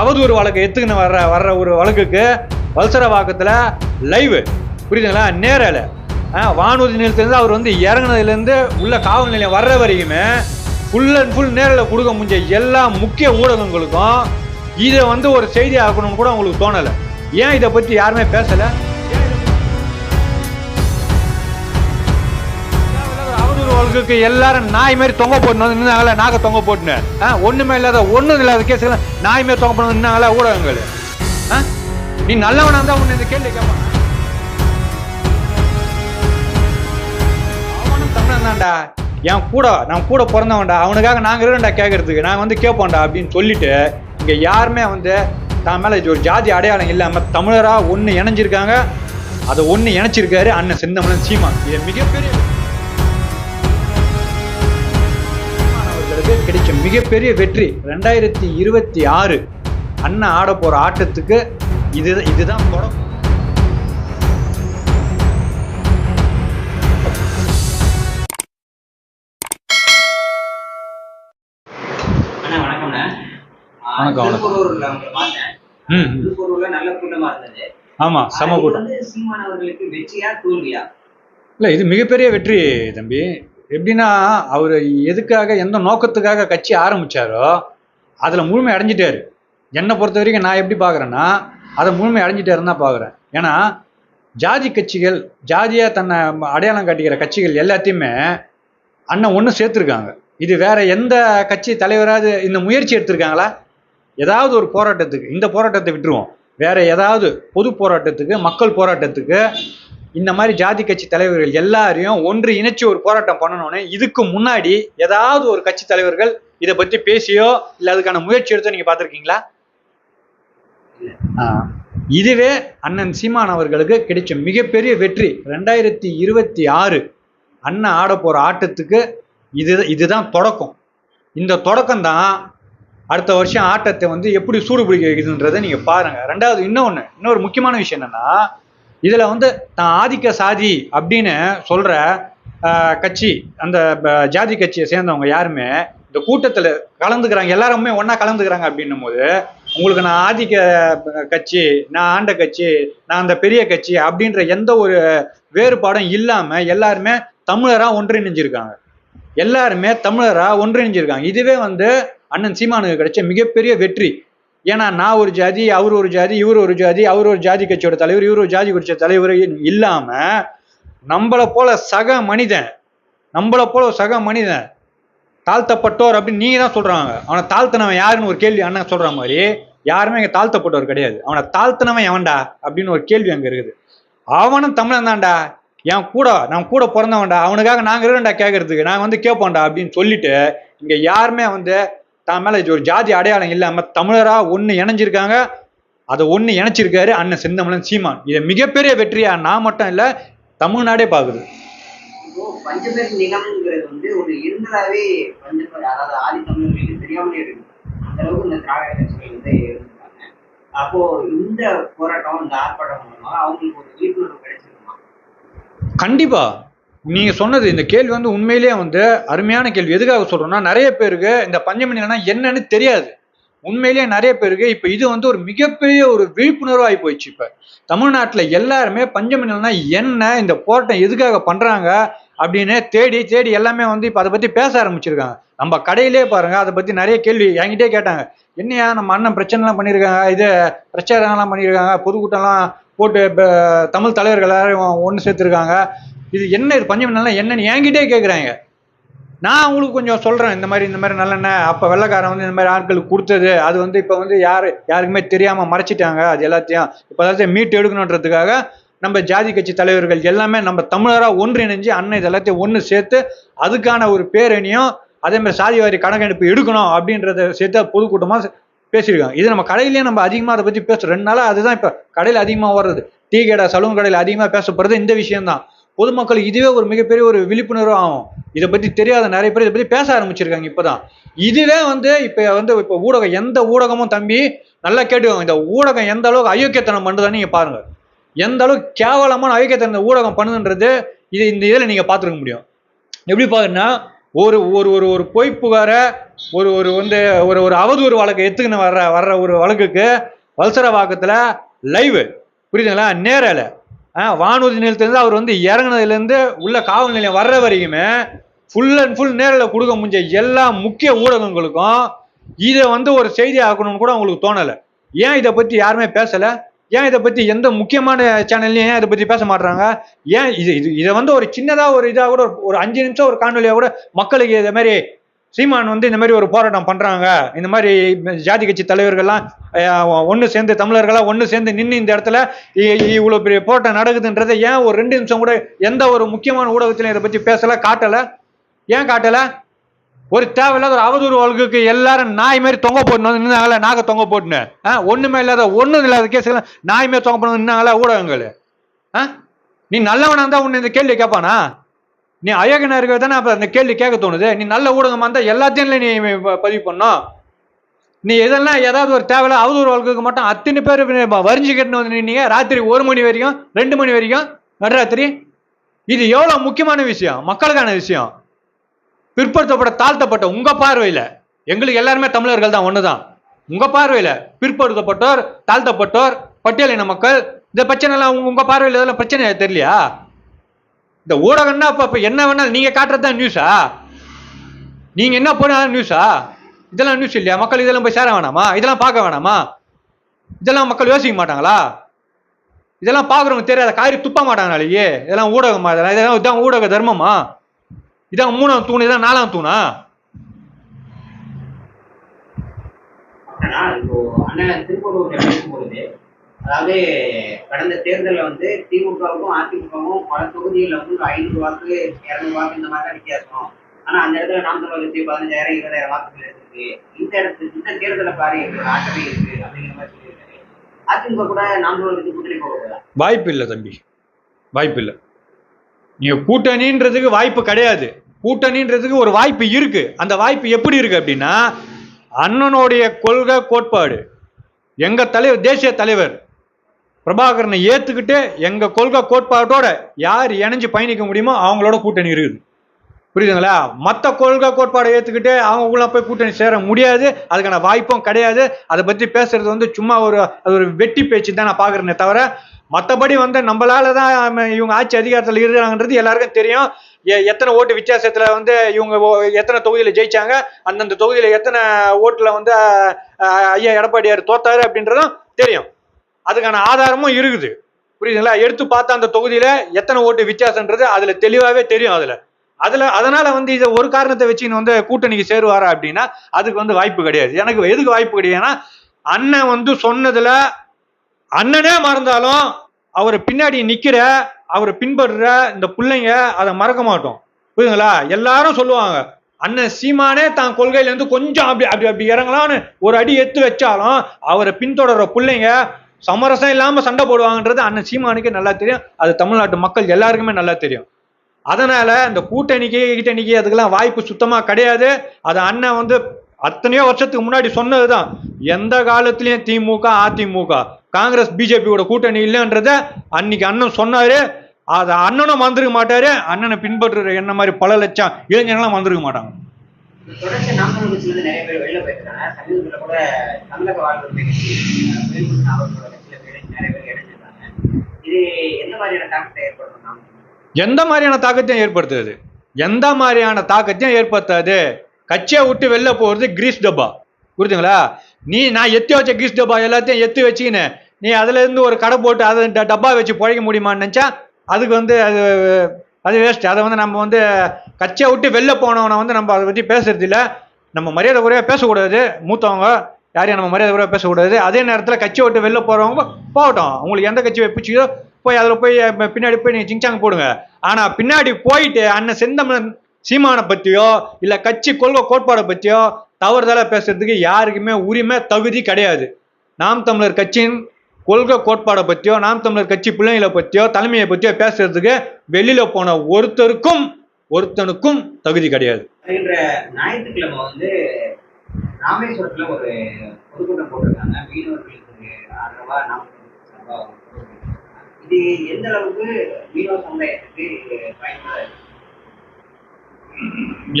அவதூறு வழக்கு எத்துக்குன்னு வர்ற வர்ற ஒரு வழக்குக்கு வல்சர வாக்கத்தில் லைவ் புரியுதுங்களா? நேரில். வானூர்தி நிலையத்திலேருந்து அவர் வந்து இறங்குனதுலேருந்து உள்ள காவல் நிலையம் வர்ற வரைக்குமே ஃபுல் அண்ட் ஃபுல் நேரில் கொடுக்க முடிஞ்ச எல்லா முக்கிய ஊடகங்களுக்கும் இதை வந்து ஒரு செய்தி ஆக்கணும்னு கூட அவங்களுக்கு தோணலை. ஏன் இதை பற்றி யாருமே பேசலை? அவதூறு எல்லாரும் நாய் மாதிரி தொங்க போட்டு வந்து நின்னாங்களே? நாக்க தொங்க போட்டுன்னு. ஆ, ஒண்ணுமே இல்லாத ஒண்ணும் இல்லாத கேஸுல நாய் மாதிரி தொங்க போட்டு நின்னாங்களே ஊடகங்கள்? ஆ? நீ நல்லவனா இருந்தா உன்னை இந்த கேள்வி கேட்பான் அவனும் தமிழன் தான்டா. என் கூட நான் கூட பிறந்தவன்டா. அவனுக்காக நாங்க இருக்கோம்டா கேட்கறதுக்கு நான் வந்து கேட்போம்டா அப்படின்னு சொல்லிட்டு இங்க யாருமே வந்து தான் மேல ஒரு ஜாதி அடையாளம் இல்லாம தமிழரா ஒன்று இணைஞ்சிருக்காங்க. அதை ஒன்று இணைச்சிருக்காரு அண்ணன் செந்தமனன் சீமான். இது மிகப்பெரிய மிகப்பெரிய வெற்றி ரெண்டாயிரத்தி இருபத்தி ஆறு அண்ணன் ஆட போற ஆட்டத்துக்கு இது இதுதான் தொடக்கம் அண்ணா வணக்கம், வணக்கம். ஆமா சம கூட்டம். இல்ல இது மிகப்பெரிய வெற்றி தம்பி. எப்படின்னா அவர் எதுக்காக எந்த நோக்கத்துக்காக கட்சி ஆரம்பித்தாரோ அதில் முழுமை அடைஞ்சிட்டாரு. என்னை பொறுத்த வரைக்கும் நான் எப்படி பார்க்குறேன்னா அதை முழுமை அடைஞ்சிட்டாருன்னு தான் பார்க்குறேன் ஏன்னா ஜாதி கட்சிகள் ஜாதியாக தன்னை அடையாளம் காட்டிக்கிற கட்சிகள் எல்லாத்தையுமே அண்ணன் ஒன்று சேர்த்துருக்காங்க. இது வேற எந்த கட்சி தலைவராவது இந்த முயற்சி எடுத்திருக்காங்களா? ஏதாவது ஒரு போராட்டத்துக்கு இந்த போராட்டத்தை விட்டுருவோம். வேற ஏதாவது பொது போராட்டத்துக்கு மக்கள் போராட்டத்துக்கு இந்த மாதிரி ஜாதி கட்சி தலைவர்கள் எல்லாரையும் ஒன்று இணைச்சு ஒரு போராட்டம் பண்ணணும்னு இதுக்கு முன்னாடி ஏதாவது ஒரு கட்சி தலைவர்கள் இதை பத்தி பேசியோ இல்ல அதுக்கான முயற்சி எடுத்தோ நீங்க பார்த்திருக்கீங்களா. இதுவே அண்ணன் சீமான் அவர்களுக்கு கிடைச்ச மிகப்பெரிய வெற்றி. ரெண்டாயிரத்தி இருபத்தி ஆறு அண்ணன் ஆட போற ஆட்டத்துக்கு இது இதுதான் தொடக்கம். இந்த தொடக்கம் தான் அடுத்த வருஷம் ஆட்டத்தை வந்து எப்படி சூடு பிடிக்க வைக்குதுன்றதை நீங்க பாருங்க. ரெண்டாவது இன்னொன்று இன்னொரு முக்கியமான விஷயம் என்னன்னா இதில் வந்து தான் ஆதிக்க சாதி அப்படின்னு சொல்கிற கட்சி அந்த ப- ஜாதி கட்சியை சேர்ந்தவங்க யாருமே இந்த கூட்டத்தில் கலந்துக்கிறாங்க எல்லாருமே ஒன்றா கலந்துக்கிறாங்க அப்படின்னும் போது உங்களுக்கு நான் ஆதிக்க கட்சி நான் ஆண்ட கட்சி நான் அந்த பெரிய கட்சி அப்படின்ற எந்த ஒரு வேறுபாடும் இல்லாமல் எல்லாருமே தமிழராக ஒன்றிணைஞ்சிருக்காங்க. எல்லாருமே தமிழராக ஒன்றிணைஞ்சிருக்காங்க. இதுவே வந்து அண்ணன் சீமானுக்கு கிடைச்ச மிகப்பெரிய வெற்றி. ஏன்னா நான் ஒரு ஜாதி அவர் ஒரு ஜாதி இவர் ஒரு ஜாதி அவர் ஒரு ஜாதி கட்சியோட தலைவர் இவர் ஒரு ஜாதி கட்சியோட தலைவர் இல்லாம நம்மளை போல சக மனிதன் நம்மளை போல ஒரு சக மனிதன் தாழ்த்தப்பட்டோர் அப்படின்னு நீங்க தான் சொல்றாங்க. அவனை தாழ்த்தினவன் யாருன்னு ஒரு கேள்வி அண்ணன் சொல்ற மாதிரி யாருமே இங்க தாழ்த்தப்பட்டவர் கிடையாது. அவனை தாழ்த்தினவன் எவன்டா அப்படின்னு ஒரு கேள்வி அங்க இருக்குது. அவனும் தமிழன் தான்டா. என் கூட நான் கூட பிறந்தவன்டா. அவனுக்காக நாங்க இருக்கண்டா கேட்கறதுக்கு நாங்க வந்து கேட்போம்டா அப்படின்னு சொல்லிட்டு இங்க யாருமே வந்து தான் மேல ஒரு ஜாதி அடையாளம் இல்லாம தமிழரா ஒண்ணு இணைஞ்சிருக்காங்க. அதை ஒண்ணு இணைச்சிருக்காரு அண்ணன் செந்தமிழன் சீமான். இது மிகப்பெரிய வெற்றியா நான் மட்டும் இல்ல தமிழ்நாடே பாக்குது இப்போ பஞ்சபேர் நிலம்ங்கிறது வந்து ஒரு இருந்ததாவே பஞ்சபேர் அதாவது ஆதி தமிழர்களுக்கு தெரியாமலே இருக்கு. அந்த அளவுக்கு இந்த திராவிட கட்சிகள் வந்து இருந்திருக்காங்க. அப்போ இந்த போராட்டம் இந்த ஆர்ப்பாட்டம் மூலமா அவங்களுக்கு ஒரு விழிப்புணர்வு கிடைச்சிருக்குமா? கண்டிப்பா. நீங்க சொன்னது இந்த கேள்வி வந்து உண்மையிலேயே வந்து அருமையான கேள்வி. எதுக்காக சொல்றோம்னா நிறைய பேருக்கு இந்த பஞ்சமி நிலம்னா என்னன்னு தெரியாது. உண்மையிலேயே நிறைய பேருக்கு இப்ப இது வந்து ஒரு மிகப்பெரிய ஒரு விழிப்புணர்வு ஆகி போயிடுச்சு இப்ப. தமிழ்நாட்டுல எல்லாருமே பஞ்சமி என்ன இந்த போராட்டம் எதுக்காக பண்றாங்க அப்படின்னு தேடி தேடி எல்லாமே வந்து இப்ப அதை பத்தி பேச ஆரம்பிச்சிருக்காங்க. நம்ம கடையிலே பாருங்க அதை பத்தி நிறைய கேள்வி என்கிட்டே கேட்டாங்க. என்னையா நம்ம அண்ணன் பிரச்சனைலாம் பண்ணியிருக்காங்க இது பிரச்சாரங்கள்லாம் பண்ணியிருக்காங்க பொதுக்கூட்டம்லாம் போட்டு தமிழ் தலைவர்கள் எல்லாரும் ஒன்று சேர்த்துருக்காங்க. இது என்ன இது பஞ்சமி நல்ல என்னன்னு என்கிட்டே கேட்குறாங்க நான் உங்களுக்கு கொஞ்சம் சொல்கிறேன் இந்த மாதிரி இந்த மாதிரி நல்லெண்ணெய் அப்போ வெள்ளைக்காரன் வந்து இந்த மாதிரி ஆட்களுக்கு கொடுத்தது அது வந்து இப்போ வந்து யார் யாருக்குமே தெரியாமல் மறைச்சிட்டாங்க அது எல்லாத்தையும் இப்போ எல்லாத்தையும் மீட்டு எடுக்கணுன்றதுக்காக நம்ம ஜாதி கட்சி தலைவர்கள் எல்லாமே நம்ம தமிழராக ஒன்றிணைஞ்சு அண்ணன் இது எல்லாத்தையும் ஒன்று சேர்த்து அதுக்கான ஒரு பேரணியும் அதே மாதிரி சாதிவாரி கணக்கெடுப்பு எடுக்கணும் அப்படின்றத சேர்த்து பொதுக்கூட்டமாக பேசியிருக்காங்க. இது நம்ம கடையிலேயே நம்ம அதிகமாக அதை பற்றி பேசுகிறோம் ரெண்டு நாளாக அதுதான் இப்போ கடையில் அதிகமாக வர்றது டீ கடை சலூன் கடையில் அதிகமாக பேசப்படுறது இந்த விஷயம்தான். பொதுமக்கள் இதுவே ஒரு மிகப்பெரிய ஒரு விழிப்புணர்வு ஆகும். இதை பற்றி தெரியாத நிறைய பேர் இதை பற்றி பேச ஆரம்பிச்சிருக்காங்க இப்போதான். இதுவே வந்து இப்போ வந்து இப்போ ஊடகம் எந்த ஊடகமும் தம்பி நல்லா கேட்டுக்கோங்க. இந்த ஊடகம் எந்த அளவுக்கு அயோக்கியத்தனம் பண்ணுதான்னு நீங்கள் பாருங்க. எந்த அளவுக்கு கேவலமான அயோக்கியத்தனம் ஊடகம் பண்ணுதுன்றது இது இந்த இதில் நீங்கள் பார்த்துருக்க முடியும். எப்படி பாருன்னா ஒரு ஒரு ஒரு ஒரு பொய் புகாரை ஒரு ஒரு வந்து ஒரு ஒரு அவதூறு வழக்கு எத்துக்குன்னு வர்ற வர்ற ஒரு வழக்குக்கு வல்சர வாக்கத்தில் லைவ் புரியுதுங்களா? நேரில். வானூர்தி நிலையத்திலேருந்து அவர் வந்து இறங்குனதுலேருந்து உள்ள காவல் நிலையம் வர்ற வரைக்குமே ஃபுல் அண்ட் ஃபுல் நேரில் கொடுக்க முடிஞ்ச எல்லா முக்கிய ஊடகங்களுக்கும் இதை வந்து ஒரு செய்தி ஆக்கணும்னு கூட அவங்களுக்கு தோணலை. ஏன் இதை பற்றி யாருமே பேசலை? ஏன் இதை பற்றி எந்த முக்கியமான சேனல்லையும் ஏன் இதை பற்றி பேச மாட்டுறாங்க ஏன் இது இது இதை வந்து ஒரு சின்னதாக ஒரு இதாக கூட ஒரு- ஒரு அஞ்சு நிமிஷம் ஒரு காணொலியாக கூட மக்களுக்கு இதை மாதிரி சீமான் வந்து இந்த மாதிரி ஒரு போராட்டம் பண்ணுறாங்க இந்த மாதிரி ஜாதி கட்சி தலைவர்கள்லாம் ஒன்று சேர்ந்து தமிழர்களாக ஒன்று சேர்ந்து நின்று இந்த இடத்துல இவ்வளோ பெரிய போராட்டம் நடக்குதுன்றதை ஏன் ஒரு ரெண்டு நிமிஷம் கூட எந்த ஒரு முக்கியமான ஊடகத்திலையும் இதை பற்றி பேசலை காட்டலை? ஏன் காட்டலை? ஒரு தேவையில்லாத ஒரு அவதூறு வழக்குக்கு எல்லாரும் நாய் மாதிரி தொங்க போட்டு வந்து நின்னாங்களே நாக தொங்க போட்டுன்னு? ஆ ஒன்றுமே இல்லாத ஒன்றும் இல்லாத கேஸுகளை நாய் மாதிரி தொங்க போட்டு நின்னாங்களே ஊடகங்கள்? ஆ நீ நல்லவனாக இருந்தால் உன்னை இந்த கேள்வி கேட்பானா? நீ அயோகனா இருக்க தானே அப்ப அந்த கேள்வி கேட்க தோணுது. நீ நல்ல ஊடகமா இருந்தா எல்லாத்தையும் நீ பதிவு பண்ணும் நீ இதெல்லாம் ஏதாவது ஒரு தேவையில்ல அவதூறு வழக்குக்கு மட்டும் அத்தனை பேர் வரிஞ்சுக்கிட்டு வந்து நின்னீங்க ராத்திரி ஒரு மணி வரைக்கும் ரெண்டு மணி வரைக்கும் நடுராத்திரி. இது எவ்வளவு முக்கியமான விஷயம் மக்களுக்கான விஷயம். பிற்படுத்தப்பட்ட தாழ்த்தப்பட்ட உங்க பார்வையில எங்களுக்கு எல்லாருமே தமிழர்கள் தான் ஒண்ணுதான். உங்க பார்வையில பிற்படுத்தப்பட்டோர் தாழ்த்தப்பட்டோர் பட்டியலின மக்கள் இந்த பிரச்சனை எல்லாம் உங்க பார்வையில் இதெல்லாம் பிரச்சனை தெரியலையா? இந்த ஊடகம்னா அப்ப? அப்ப என்ன வேணாலும் நீங்க காட்டுறது தான் நியூஸா நீங்க என்ன போனாலும் நியூஸா இதெல்லாம் நியூஸ் இல்லையா? மக்கள் இதெல்லாம் போய் சேர வேணாமா? இதெல்லாம் பார்க்க வேணாமா? இதெல்லாம் மக்கள் யோசிக்க மாட்டாங்களா? இதெல்லாம் பார்க்குறவங்க தெரியாத காரி துப்ப மாட்டாங்களாலேயே இதெல்லாம் ஊடகமா? இதெல்லாம் இதெல்லாம் இதான் ஊடக தர்மமா? இதான் மூணாம் தூண் இதான் நாலாம் தூணா? ஆனா அதாவது கடந்த தேர்தலில் வந்து திமுகவுக்கும் அதிமுகவும் பல தொகுதிகளில் வந்து ஒரு ஐநூறு வாக்கு இரநூறு வாக்கு இந்த மாதிரி தான் வித்தியாசம். ஆனால் அந்த இடத்துல நாம் தமிழர் கட்சி பதினஞ்சாயிரம் இருபதாயிரம் வாக்குகள் இருக்கு. இந்த இடத்துல இந்த தேர்தலை பாரு ஆட்டமே இருக்கு அப்படிங்கிற மாதிரி சொல்லியிருக்காரு. அதிமுக கூட நாம் தமிழர் கட்சி கூட்டணி போக வாய்ப்பு இல்லை தம்பி. வாய்ப்பு இல்லை. நீங்கள் கூட்டணின்றதுக்கு வாய்ப்பு கிடையாது. கூட்டணின்றதுக்கு ஒரு வாய்ப்பு இருக்கு. அந்த வாய்ப்பு எப்படி இருக்கு அப்படின்னா அண்ணனுடைய கொள்கை கோட்பாடு. எங்க தலைவர் தேசிய தலைவர் பிரபாகரனை ஏத்துக்கிட்டு எங்க கொள்கை கோட்பாட்டோட யார் இணைஞ்சு பயணிக்க முடியுமோ அவங்களோட கூட்டணி இருக்குது. புரியுதுங்களா? மற்ற கொள்கை கோட்பாடை ஏற்றுக்கிட்டு அவங்க போய் கூட்டணி சேர முடியாது. அதுக்கான வாய்ப்பும் கிடையாது. அதை பற்றி பேசுறது வந்து சும்மா ஒரு அது ஒரு வெட்டி பேச்சு தான் நான் பார்க்குறேனே தவிர மற்றபடி வந்து நம்மளால தான் இவங்க ஆட்சி அதிகாரத்தில் இருக்கிறாங்கன்றது எல்லாருக்கும் தெரியும். எத்தனை ஓட்டு வித்தியாசத்தில் வந்து இவங்க எத்தனை தொகுதியில் ஜெயிச்சாங்க அந்தந்த தொகுதியில் எத்தனை ஓட்டில் வந்து ஐயா எடப்பாடியார் தோத்தாரு அப்படின்றதும் தெரியும். அதுக்கான ஆதாரமும் இருக்குது. புரியுதுங்களா? எடுத்து பார்த்தா அந்த தொகுதியில எத்தனை ஓட்டு வித்தியாசன்றது அதுல தெளிவாவே தெரியும் அதுல. அதுல அதனால வந்து இதை ஒரு காரணத்தை வச்சு வந்து கூட்டணிக்கு சேருவாரா அப்படின்னா அதுக்கு வந்து வாய்ப்பு கிடையாது. எனக்கு எதுக்கு வாய்ப்பு கிடையாதுன்னா அண்ணன் வந்து சொன்னதுல அண்ணனே மறந்தாலும் அவர் பின்னாடி நிக்கிற அவரை பின்பற்ற இந்த பிள்ளைங்க அதை மறக்க மாட்டோம். புரியுதுங்களா? எல்லாரும் சொல்லுவாங்க அண்ணன் சீமானே தான் கொள்கையில இருந்து கொஞ்சம் அப்படி அப்படி அப்படி இறங்கலாம்னு ஒரு அடி எடுத்து வச்சாலும் அவரை பின்தொடர்ற பிள்ளைங்க சமரசம் இல்லாம சண்டை போடுவாங்கன்றது அண்ணன் சீமானுக்கே நல்லா தெரியும். அது தமிழ்நாட்டு மக்கள் எல்லாருக்குமே நல்லா தெரியும். அதனால இந்த கூட்டணிக்கு கிட்டணிக்கு அதுக்கெல்லாம் வாய்ப்பு சுத்தமா கிடையாது. அது அண்ணன் வந்து அத்தனையோ வருஷத்துக்கு முன்னாடி சொன்னதுதான். எந்த காலத்திலயும் திமுக அதிமுக காங்கிரஸ் பிஜேபியோட கூட்டணி இல்லைன்றத அன்னைக்கு அண்ணன் சொன்னாரு. அதை அண்ணனும் வந்திருக்க மாட்டாரு. அண்ணனை பின்பற்றுற என்ன மாதிரி பல லட்சம் இளைஞர்கள்லாம் வந்திருக்க மாட்டாங்க. தொடர்ச்சி நாம் தமிழர் இருந்து நிறைய பேர் வெளில போயிருக்காங்க. சமீபத்தில் கூட தமிழக வாழ்வுரிமை கட்சி அஹ், வேலுமணி கட்சியில பேர் நிறைய பேர் இணைஞ்சிருக்காங்க. இது எந்த மாதிரியான தாக்கத்தை ஏற்படுத்தும் எந்த மாதிரியான தாக்கத்தையும் ஏற்படுத்துது. எந்த மாதிரியான தாக்கத்தையும் ஏற்படுத்தாது. கட்சியை விட்டு வெளில போகிறது கிரீஸ் டப்பா. புரிஞ்சுங்களா நீ நான் எத்தி வச்ச கிரீஸ் டப்பா எல்லாத்தையும் எத்தி வச்சுக்கின்னு நீ அதுல இருந்து ஒரு கடை போட்டு அதை டப்பா வச்சு பிழைக்க முடியுமான்னு நினச்சா அதுக்கு வந்து அது அது வேஸ்ட் அதை வந்து நம்ம வந்து கட்சியை விட்டு வெளில போனவனை வந்து நம்ம அதை பற்றி பேசுறது இல்லை. நம்ம மரியாதை குறையாக பேசக்கூடாது. மூத்தவங்க யாரையும் நம்ம மரியாதை குறையாக பேசக்கூடாது. அதே நேரத்தில் கட்சியை விட்டு வெளில போகிறவங்க போகட்டும். உங்களுக்கு எந்த கட்சி பிடிச்சிக்கோ போய் அதில் போய் பின்னாடி போய் நீங்கள் சிங்சாங் போடுங்க. ஆனால் பின்னாடி போயிட்டு அண்ணன் செந்தமிழன் சீமானை பற்றியோ இல்லை கட்சி கொள்கை கோட்பாடை பற்றியோ தவறுதலாக பேசுறதுக்கு யாருக்குமே உரிமை தகுதி கிடையாது. நாம் தமிழர் கட்சியின் கொள்கை கோட்பாடை பற்றியோ நாம் தமிழர் கட்சி பிள்ளைங்களை பற்றியோ தலைமையை பற்றியோ பேசுறதுக்கு வெளியில் போன ஒருத்தருக்கும் ஒருத்தனுக்கும் தகுதி கிடையாது. ஞாயிற்றுக்கிழமை வந்து ராமேஸ்வரத்துல ஒரு பொதுக்கூட்டம் போட்டிருக்காங்க. மீனவர்களுக்கு ஆதரவா நாம். இது எந்த அளவுக்கு மீனவ சமுதாயத்துக்கு பயனுள்ளதா?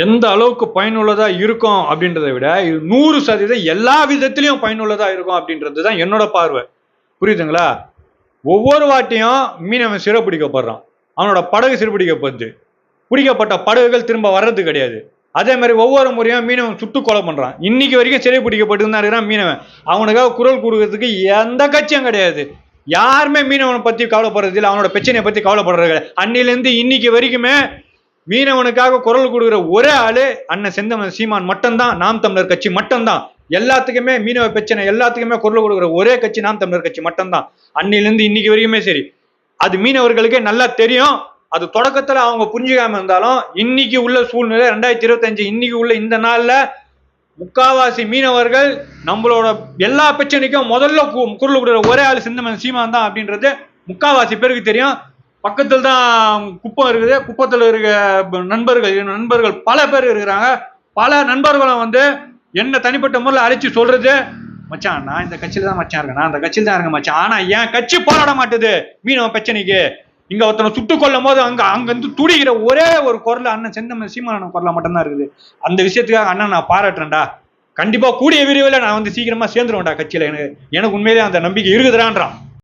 எந்த அளவுக்கு பயனுள்ளதா இருக்கும் அப்படின்றத விட நூறு சதவீதம் எல்லா விதத்திலையும் பயனுள்ளதா இருக்கும் அப்படின்றது தான் என்னோட பார்வை. புரியுதுங்களா? ஒவ்வொரு வாட்டியும் மீனவன் சிறைப்பிடிக்கப்படுறான் அவனோட படகு சிறைப்பிடிக்கப்படுது பிடிக்கப்பட்ட படகுகள் திரும்ப வர்றது கிடையாது. அதே மாதிரி ஒவ்வொரு முறையும் மீனவன் சுட்டு கொலை பண்ணுறான் இன்னைக்கு வரைக்கும் சிறை பிடிக்கப்பட்டு தான் இருக்கிறான் மீனவன். அவனுக்காக குரல் கொடுக்கறதுக்கு எந்த கட்சியும் கிடையாது. யாருமே மீனவனை பற்றி கவலைப்படுறது இல்லை அவனோட பிரச்சனையை பற்றி கவலைப்படுறது கிடையாது. அன்னிலேருந்து இன்னைக்கு வரைக்குமே மீனவனுக்காக குரல் கொடுக்குற ஒரே ஆளு அண்ணன் செந்தமன் சீமான் மட்டும்தான் நாம் தமிழர் கட்சி மட்டும்தான். எல்லாத்துக்குமே மீனவ பிரச்சனை எல்லாத்துக்குமே குரல் கொடுக்குற ஒரே கட்சி நாம் தமிழர் கட்சி மட்டும்தான். அன்னிலேருந்து இன்னைக்கு வரைக்குமே சரி. அது மீனவர்களுக்கே நல்லா தெரியும். அது தொடக்கத்துல அவங்க புரிஞ்சுக்காம இருந்தாலும் இன்னைக்கு உள்ள சூழ்நிலை ரெண்டாயிரத்தி இருபத்தஞ்சு இன்னைக்கு உள்ள இந்த நாள்ல முக்காவாசி மீனவர்கள் நம்மளோட எல்லா பிரச்சனைக்கும் முதல்ல கு- குரல் கொடுக்குற ஒரே ஆள் சிந்தமன் சீமான் தான் அப்படின்றது முக்காவாசி பேருக்கு தெரியும். பக்கத்தில் தான் குப்பம் இருக்குது. குப்பத்தில் இருக்க நண்பர்கள் நண்பர்கள் பல பேர் இருக்கிறாங்க. பல நண்பர்களும் வந்து என்ன தனிப்பட்ட முறையில் அழைச்சி சொல்றது மச்சான் நான் இந்த கட்சியில் தான் மச்சான் இருக்கேன். நான் அந்த கட்சியில் தான் இருக்கேன் மச்சான். ஆனால் என் கட்சி போராட மாட்டுது மீனவ பிரச்சனைக்கு. இங்க ஒருத்தனை சுட்டு கொல்லும் போது அங்க அங்க இருந்து துடிக்கிற ஒரே ஒரு குரல் அண்ணன் செந்தமன் சீமான குரலா மட்டும்தான் இருக்குது. அந்த விஷயத்துக்காக அண்ணன் நான் பாராட்டுறேன்டா. கண்டிப்பா கூடிய விரைவில் நான் வந்து சீக்கிரமா சேர்ந்துருவேன்டா கட்சியில எனக்கு. எனக்கு உண்மையிலேயே அந்த நம்பிக்கை இருக்குதுடான்றான்.